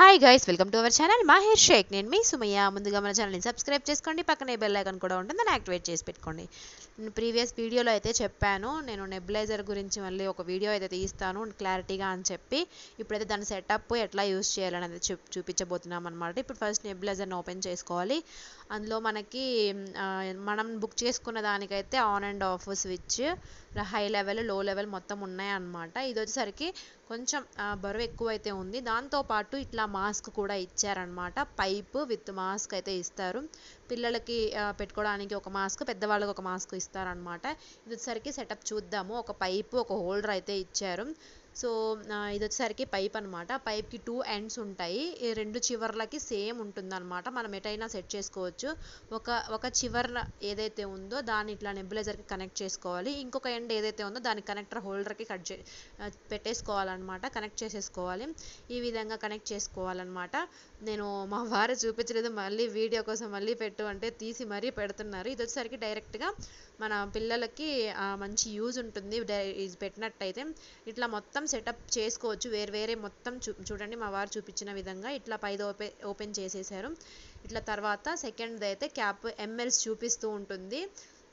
Hi guys welcome to our channel Maher Sheikh నేను మీ Sumayya. ముందుగా మన ఛానల్ని సబ్స్క్రైబ్ చేసుకోండి. పక్కనే బెల్ ఐకన్ కూడా ఉంటుంది. దాన్ని యాక్టివేట్ చేసి పెట్టుకోండి. నేను ప్రీవియస్ వీడియోలో అయితే చెప్పాను. నేను నెబులైజర్ గురించి మళ్ళీ ఒక వీడియో అయితే తీస్తాను. క్లారిటీగా అని చెప్పి. ఇప్పుడైతే దాని సెటప్ ఎట్లా యూస్ చేయాలనేది చూ చూపించబోతున్నాం అనమాట ఇప్పుడు ఫస్ట్ నెబులైజర్ని ఓపెన్ చేసుకోవాలి. అందులో మనకి మనం బుక్ చేసుకున్న దానికైతే on and off switch high లెవెల్లో లెవెల్ మొత్తం ఉన్నాయన్నమాట ఇది వచ్చేసరికి కొంచెం బరువు ఎక్కువ అయితే ఉంది దాంతోపాటు ఇట్లా మాస్క్ కూడా ఇచ్చారనమాట పైప్ విత్ మాస్క్ అయితే ఇస్తారు. పిల్లలకి పెట్టుకోవడానికి ఒక మాస్క్ పెద్దవాళ్ళకి ఒక మాస్క్ ఇస్తారనమాట ఇది వచ్చేసరికి సెటప్ చూద్దాము. ఒక పైపు ఒక హోల్డర్ అయితే ఇచ్చారు. సో ఇది వచ్చేసరికి పైప్ అనమాట పైప్కి టూ ఎండ్స్ ఉంటాయి. ఈ రెండు చివర్లకి సేమ్ ఉంటుందన్నమాట. మనం ఎటైనా సెట్ చేసుకోవచ్చు. ఒక ఒక చివర ఏదైతే ఉందో దాన్ని ఇట్లా నెబులైజర్కి కనెక్ట్ చేసుకోవాలి. ఇంకొక ఎండ్ ఏదైతే ఉందో దాని కనెక్టర్ హోల్డర్కి కట్ చే పెట్టేసుకోవాలన్నమాట. కనెక్ట్ చేసేసుకోవాలి. ఈ విధంగా కనెక్ట్ చేసుకోవాలన్నమాట. నేను మా వారు చూపించలేదు మళ్ళీ వీడియో కోసం మళ్ళీ పెట్టు అంటే తీసి మరీ పెడుతున్నారు. ఇది వచ్చేసరికి డైరెక్ట్గా మన పిల్లలకి మంచి యూజ్ ఉంటుంది. డై- ఇది పెట్టినట్టయితే ఇట్లా మొత్తం సెటప్ చేసుకోవచ్చు. వేరు వేరే మొత్తం చూ చూడండి మా వారు చూపించిన విధంగా ఇట్లా పైది ఓపెన్ ఓపెన్ చేసేసారు. ఇట్లా తర్వాత సెకండ్ది అయితే క్యాప్ ఎంఎల్స్ చూపిస్తూ ఉంటుంది.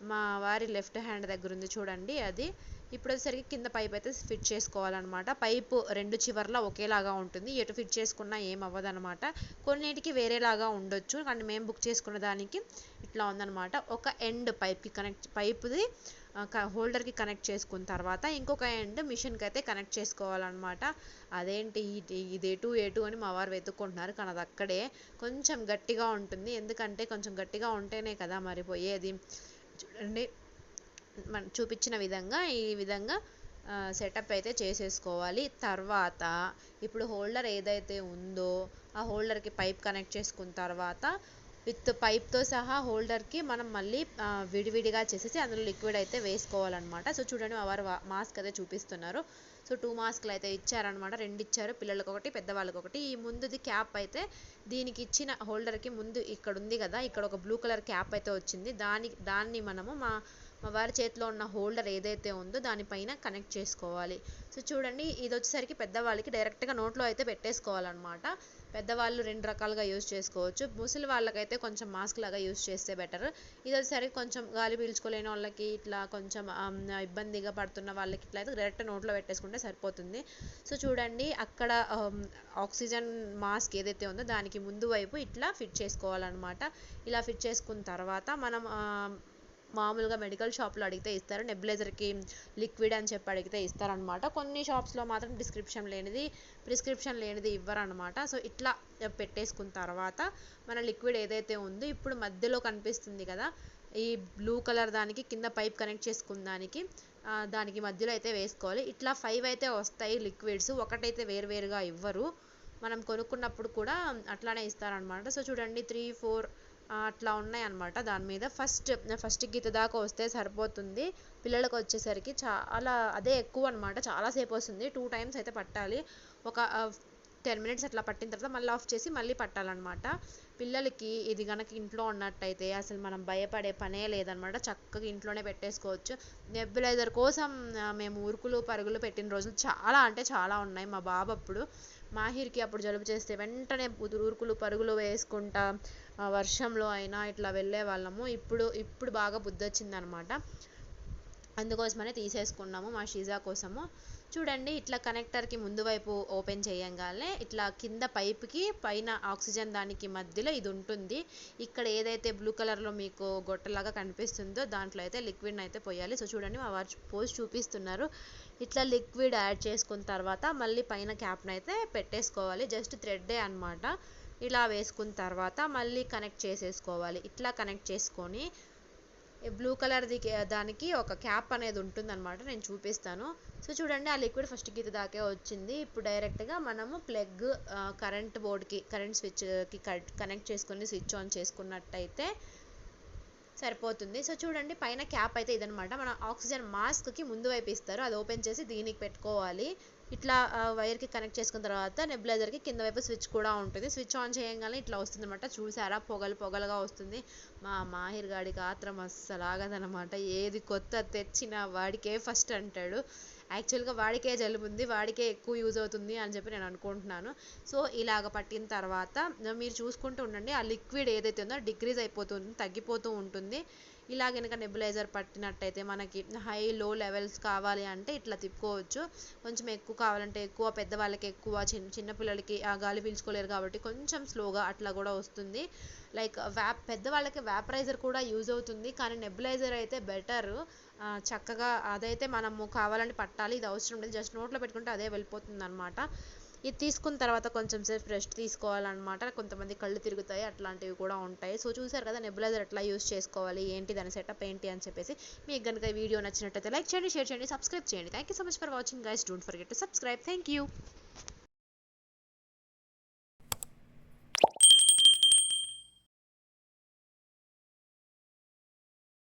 మా వారి లెఫ్ట్ హ్యాండ్ దగ్గర ఉంది చూడండి అది. ఇప్పుడు వచ్చేసరికి కింద పైప్ అయితే ఫిట్ చేసుకోవాలన్నమాట. పైపు రెండు చివర్ల ఒకేలాగా ఉంటుంది. ఎటు ఫిట్ చేసుకున్నా ఏం అవ్వదనమాట కొన్నిటికి వేరేలాగా ఉండొచ్చు. కానీ మేము బుక్ చేసుకున్న దానికి ఇట్లా ఉందన్నమాట. ఒక ఎండ్ పైప్కి కనెక్ట్ పైప్ది హోల్డర్కి కనెక్ట్ చేసుకున్న తర్వాత ఇంకొక ఎండ్ మిషన్కి అయితే కనెక్ట్ చేసుకోవాలన్నమాట. అదేంటి ఇది ఇది ఎటు ఎటు అని మా వారు వెతుక్కుంటున్నారు. కానీ అది అక్కడే కొంచెం గట్టిగా ఉంటుంది. ఎందుకంటే కొంచెం గట్టిగా ఉంటేనే కదా మరి పోయేది. చూడండి. మన చూపించిన విధంగా ఈ విధంగా సెటప్ అయితే చేసేసుకోవాలి. తర్వాత ఇప్పుడు హోల్డర్ ఏదైతే ఉందో ఆ హోల్డర్కి పైప్ కనెక్ట్ చేసుకున్న తర్వాత విత్ పైప్తో సహా హోల్డర్కి మనం మళ్ళీ విడివిడిగా చేసేసి అందులో లిక్విడ్ అయితే వేసుకోవాలన్నమాట. సో చూడండి వారు మాస్క్ అయితే చూపిస్తున్నారు. సో టూ మాస్క్లు అయితే ఇచ్చారనమాట రెండు ఇచ్చారు పిల్లలకు ఒకటి పెద్దవాళ్ళకి ఒకటి ఈ ముందుది క్యాప్ అయితే దీనికి ఇచ్చిన హోల్డర్కి ముందు ఇక్కడ ఉంది కదా ఇక్కడ ఒక బ్లూ కలర్ క్యాప్ అయితే వచ్చింది. దాని దాన్ని మనము మా మా వారి చేతిలో ఉన్న హోల్డర్ ఏదైతే ఉందో దానిపైన కనెక్ట్ చేసుకోవాలి. సో చూడండి ఇది వచ్చేసరికి పెద్దవాళ్ళకి డైరెక్ట్గా నోట్లో అయితే పెట్టేసుకోవాలన్నమాట. పెద్దవాళ్ళు రెండు రకాలుగా యూజ్ చేసుకోవచ్చు. ముసలి వాళ్ళకైతే కొంచెం మాస్క్ లాగా యూజ్ చేస్తే బెటర్. ఇది వచ్చేసరికి కొంచెం గాలి పీల్చుకోలేని వాళ్ళకి ఇట్లా కొంచెం ఇబ్బందిగా పడుతున్న వాళ్ళకి ఇట్లా అయితే డైరెక్ట్ నోట్లో పెట్టేసుకుంటే సరిపోతుంది. సో చూడండి అక్కడ ఆక్సిజన్ మాస్క్ ఏదైతే ఉందో దానికి ముందు వైపు ఇట్లా ఫిట్ చేసుకోవాలన్నమాట. ఇలా ఫిట్ చేసుకున్న తర్వాత మనం మామూలుగా మెడికల్ షాప్లో అడిగితే ఇస్తారు నెబులైజర్కి లిక్విడ్ అని చెప్పి అడిగితే ఇస్తారనమాట కొన్ని షాప్స్లో మాత్రం డిస్క్రిప్షన్ లేనిది ప్రిస్క్రిప్షన్ లేనిది ఇవ్వరనమాట సో ఇట్లా పెట్టేసుకున్న తర్వాత మన లిక్విడ్ ఏదైతే ఉందో ఇప్పుడు మధ్యలో కనిపిస్తుంది కదా ఈ బ్లూ కలర్ దానికి కింద పైప్ కనెక్ట్ చేసుకున్న దానికి దానికి మధ్యలో అయితే వేసుకోవాలి. ఇట్లా ఫైవ్ అయితే వస్తాయి లిక్విడ్స్ ఒకటైతే వేరువేరుగా ఇవ్వరు. మనం కొనుక్కున్నప్పుడు కూడా అట్లానే ఇస్తారనమాట సో చూడండి త్రీ ఫోర్ అట్లా ఉన్నాయి అన్నమాట దాని మీద ఫస్ట్ ఫస్ట్ గీత దాకా వస్తే సరిపోతుంది. పిల్లలకు వచ్చేసరికి చాలా అదే ఎక్కువ అనమాట చాలాసేపు వస్తుంది. టూ టైమ్స్ అయితే పట్టాలి. ఒక టెన్ మినిట్స్ అట్లా పట్టిన తర్వాత మళ్ళీ ఆఫ్ చేసి మళ్ళీ పట్టాలన్నమాట. పిల్లలకి ఇది కనుక ఇంట్లో ఉన్నట్టయితే అసలు మనం భయపడే పనే లేదనమాట చక్కగా ఇంట్లోనే పెట్టేసుకోవచ్చు. నెబ్బులైజర్ కోసం మేము ఉరుకులు పరుగులు పెట్టిన రోజులు చాలా అంటే చాలా ఉన్నాయి మా బాబు అప్పుడు. మాహిర్కి అప్పుడు జలుబు చేస్తే వెంటనే ఉరుకులు పరుగులు వేసుకుంటా వర్షంలో అయినా ఇట్లా వెళ్ళే వాళ్ళము. ఇప్పుడు ఇప్పుడు బాగా బుద్ధి వచ్చిందనమాట. అందుకోసమనే తీసేసుకున్నాము మా షీజా కోసము. చూడండి ఇట్లా కనెక్టర్కి ముందు వైపు ఓపెన్ చేయంగానే ఇట్లా కింద పైప్కి పైన ఆక్సిజన్ దానికి మధ్యలో ఇది ఉంటుంది. ఇక్కడ ఏదైతే బ్లూ కలర్లో మీకు గొట్టలాగా కనిపిస్తుందో దాంట్లో అయితే లిక్విడ్ని అయితే పోయాలి. సో చూడండి మా వారు పోసి చూపిస్తున్నారు. ఇట్లా లిక్విడ్ యాడ్ చేసుకున్న తర్వాత మళ్ళీ పైన క్యాప్ని అయితే పెట్టేసుకోవాలి. జస్ట్ థ్రెడ్డే అనమాట. ఇలా వేసుకున్న తర్వాత మళ్ళీ కనెక్ట్ చేసేసుకోవాలి. ఇట్లా కనెక్ట్ చేసుకొని బ్లూ కలర్ది దానికి ఒక క్యాప్ అనేది ఉంటుందన్నమాట నేను చూపిస్తాను. సో చూడండి ఆ లిక్విడ్ ఫస్ట్ గీత దాకే వచ్చింది. ఇప్పుడు డైరెక్ట్గా మనము ప్లగ్ కరెంట్ బోర్డ్కి కరెంట్ స్విచ్కి కనెక్ట్ చేసుకుని స్విచ్ ఆన్ చేసుకున్నట్టయితే సరిపోతుంది. సో చూడండి పైన క్యాప్ అయితే ఇదనమాట మన ఆక్సిజన్ మాస్క్కి ముందు వైపు ఇస్తారు. అది ఓపెన్ చేసి దీనికి పెట్టుకోవాలి. ఇట్లా వైర్కి కనెక్ట్ చేసుకున్న తర్వాత నెబులైజర్కి కింద వైపు స్విచ్ కూడా ఉంటుంది. స్విచ్ ఆన్ చేయగానే ఇట్లా వస్తుంది అనమాట చూసారా? పొగలు పొగలుగా వస్తుంది. మా మాహిర్ గాడికి ఆత్రం అస్సలు ఆగదనమాట ఏది కొత్త తెచ్చిన వాడికే ఫస్ట్ అంటాడు. యాక్చువల్గా వాడికే జలుబు ఉంది వాడికే ఎక్కువ యూజ్ అవుతుంది అని చెప్పి నేను అనుకుంటున్నాను. సో ఇలాగ పట్టిన తర్వాత మీరు చూసుకుంటూ ఉండండి ఆ లిక్విడ్ ఏదైతే ఉందో డిక్రీజ్ అయిపోతుంది తగ్గిపోతూ ఉంటుంది. ఇలా కనుక నెబులైజర్ పట్టినట్టయితే మనకి హై లో లెవెల్స్ కావాలి అంటే ఇట్లా తిప్పుకోవచ్చు. కొంచెం ఎక్కువ కావాలంటే ఎక్కువ పెద్దవాళ్ళకి ఎక్కువ చిన్న చిన్నపిల్లలకి ఆ గాలి పీల్చుకోలేరు కాబట్టి కొంచెం స్లోగా అట్లా కూడా వస్తుంది. లైక్ వ్యాప్ పెద్దవాళ్ళకి వ్యాపరైజర్ కూడా యూజ్ అవుతుంది. కానీ నెబులైజర్ అయితే బెటర్ చక్కగా అదైతే మనము కావాలంటే పట్టాలి. ఇది అవసరం లేదు. జస్ట్ నోట్లో పెట్టుకుంటే అదే వెళ్ళిపోతుంది అనమాట ఇది తీసుకున్న తర్వాత కొంచెం సేపు రెస్ట్ తీసుకోవాలన్నమాట. కొంతమంది కళ్ళు తిరుగుతాయి అట్లాంటివి కూడా ఉంటాయి. సో చూసారు కదా నెబులైజర్ ఎట్లా యూస్ చేసుకోవాలి ఏంటి దాని సెటప్ ఏంటి అని చెప్పేసి మీకు కనుక ఈ వీడియో నచ్చినట్లయితే లైక్ చేయండి షేర్ చేయండి సబ్స్క్రైబ్ చేయండి. Thank you so much for watching guys don't forget to subscribe thank you